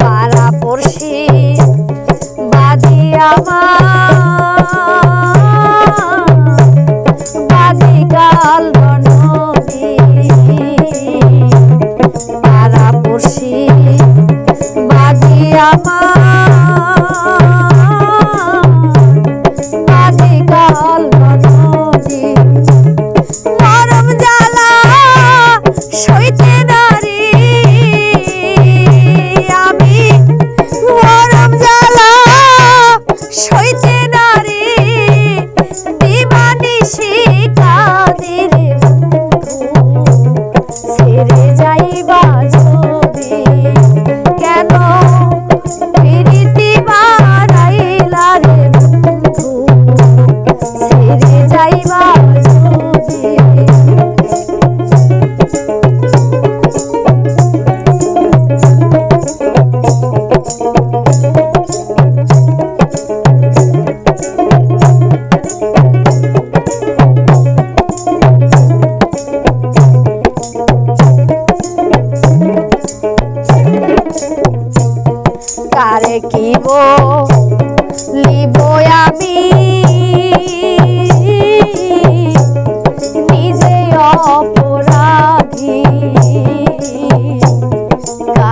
পাড়া পড়শি বাজি আমার। বাজি কাল পাড়া পড়শি বাজি আমার।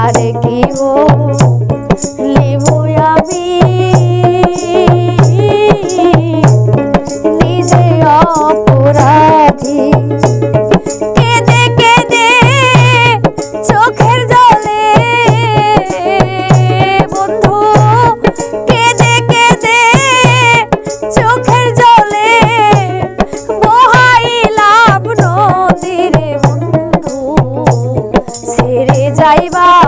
আর কি ও লেবু আমি। নিজে অপরাধী। কেঁদে কেঁদে চোখের জলে। বন্ধু, কেঁদে কেঁদে চোখের জলে। বহাইলাম নদীরে বন্ধু, ছেড়ে যাইবা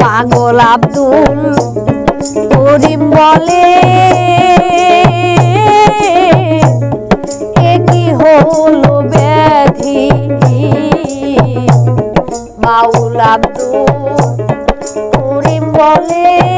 পাগল আব্দুল করিম বলে কি হলো ব্যাধি? লাগতো করিম বলে